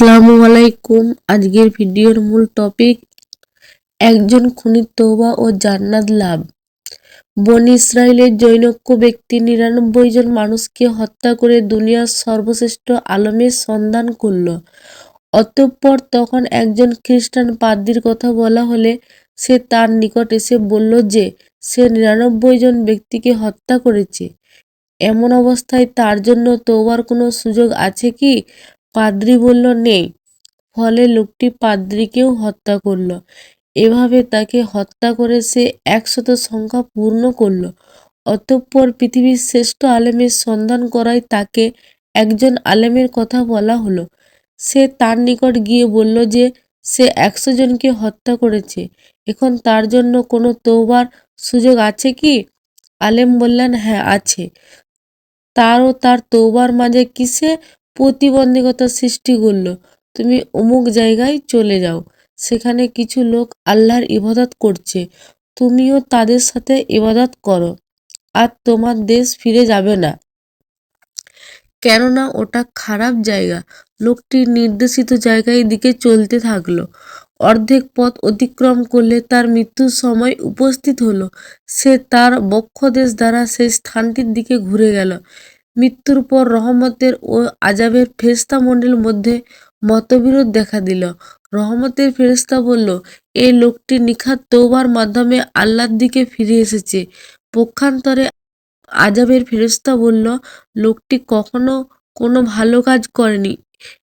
আসসালামু আলাইকুম। আজকের ভিডিওর মূল টপিক একজন খুনির তওবা ও জান্নাত লাভ। বন ইসরায়েলের জৈনক্য ব্যক্তি নিরানব্বই জন মানুষকে হত্যা করে দুনিয়ার সর্বশ্রেষ্ঠ আলমের সন্ধান করল। অতঃপর তখন একজন খ্রিস্টান পাদ্রির কথা বলা হলে সে তার নিকট এসে বলল যে, সে নিরানব্বই জন ব্যক্তিকে হত্যা করেছে। এমন অবস্থায় তার জন্য তোবার কোনো সুযোগ আছে কি? পাদ্রী বলল নেই ফলে লোকটি পাদ্রীকেও হত্যা করল। এভাবে তাকে হত্যা করে সে একশত সংখ্যা পূর্ণ করল। অতঃপর পৃথিবীর শ্রেষ্ঠ আলেমের সন্ধান করায় তাকে একজন আলেমের কথা বলা হলো। সে তার নিকট গিয়ে বলল যে, সে একশো জনকে হত্যা করেছে। এখন তার জন্য কোনো তৌবার সুযোগ আছে কি? আলেম বললেন হ্যাঁ আছে। তার ও তার তৌবার মাঝে কিসে? প্রতিবন্ধকতা সৃষ্টি করল। তুমি অমুক জায়গায় চলে যাও, সেখানে কিছু লোক আল্লাহর ইবাদত করছে, তুমিও তাদের সাথে ইবাদত করো, আর তোমার দেশ ফিরে যাবে না। কেননা ওটা খারাপ জায়গা। লোকটি নির্দেশিত জায়গায় দিকে চলতে থাকল। অর্ধেক পথ অতিক্রম করলে তার মৃত্যুর সময় উপস্থিত হলো। সে তার বক্ষদেশ দ্বারা সেই স্থানটির দিকে ঘুরে গেল। মৃত্যুর পর রহমতের ও আজাবের ফেরেশতা মণ্ডলীর মধ্যে মতবিরোধ দেখা দিল। রহমতের ফেরেশতা বলল এই লোকটি নিখাত তৌবার মাধ্যমে আল্লাহর দিকে ফিরে এসেছে। পক্ষান্তরে আজাবের ফেরেশতা বলল, লোকটি কখনো কোনো ভালো কাজ করেনি।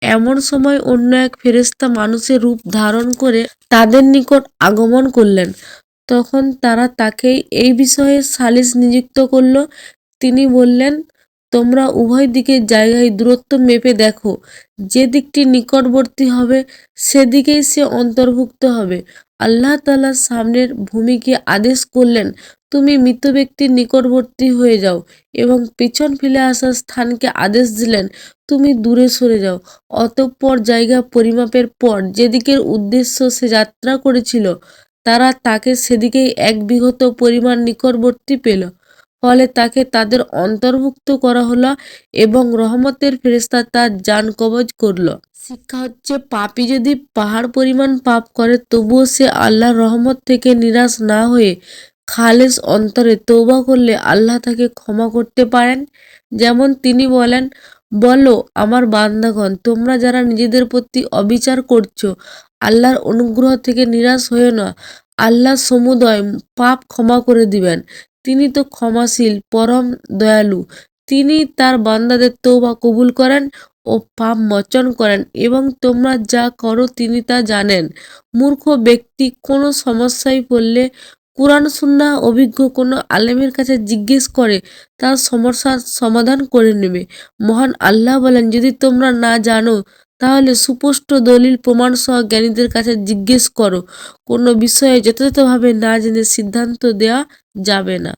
এমন সময় অন্য এক ফেরেশতা মানুষের রূপ ধারণ করে তাদের নিকট আগমন করলেন। তখন তারা তাকেই এই বিষয়ে সালিস নিযুক্ত করল। তিনি বললেন তোমরা উভয় দিকের জায়গায় দূরত্ব মেপে দেখো। যে দিকটি নিকটবর্তী হবে, সেদিকেই সে অন্তর্ভুক্ত হবে। আল্লাহ তাআলা সামনের ভূমিকে আদেশ করলেন, তুমি মৃত ব্যক্তির নিকটবর্তী হয়ে যাও এবং পিছন ফেলে আসার স্থানকে আদেশ দিলেন, তুমি দূরে সরে যাও। অতঃপর জায়গা পরিমাপের পর যেদিকের উদ্দেশ্য সে যাত্রা করেছিল, তারা তাকে সেদিকেই এক বিঘত পরিমাণ নিকটবর্তী পেল। ফলে তাকে তাদের অন্তর্ভুক্ত করা হলো এবং রহমতের ফেরেশতা তার যান কবজ করল। শিক্ষা হচ্ছে পাপী যদি পাহাড় পরিমাণ পাপ করে, তবুও সে আল্লাহর রহমত থেকে নিরাশ না হয়ে খালেস অন্তরে তৌবা করলে আল্লাহ তাকে ক্ষমা করতে পারেন। যেমন তিনি বলেন, বলো আমার বান্দাগণ, তোমরা যারা নিজেদের প্রতি অবিচার করছ, আল্লাহর অনুগ্রহ থেকে নিরাশ হয়ে না। আল্লাহ সমুদয় পাপ ক্ষমা করে দিবেন। তিনি তো ক্ষমাশীল, পরম দয়ালু। তিনি তার বান্দাদের তৌবা কবুল করেন ও পাপ মোচন করেন এবং তোমরা যা করো তিনি তা জানেন। মূর্খ ব্যক্তি কোনো সমস্যায় পড়লে কোরআন, সুন্নাহ অভিজ্ঞ কোনো আলেমের কাছে জিজ্ঞেস করে তার সমস্যার সমাধান করে নেবে। মহান আল্লাহ বলেন, যদি তোমরা না জানো তাহলে সুপষ্ট দলিল প্রমাণ সহ জ্ঞানীদের কাছে জিজ্ঞেস করো। কোনো বিষয়ে যথাযথভাবে না জেনে সিদ্ধান্ত দেওয়া যাবে না।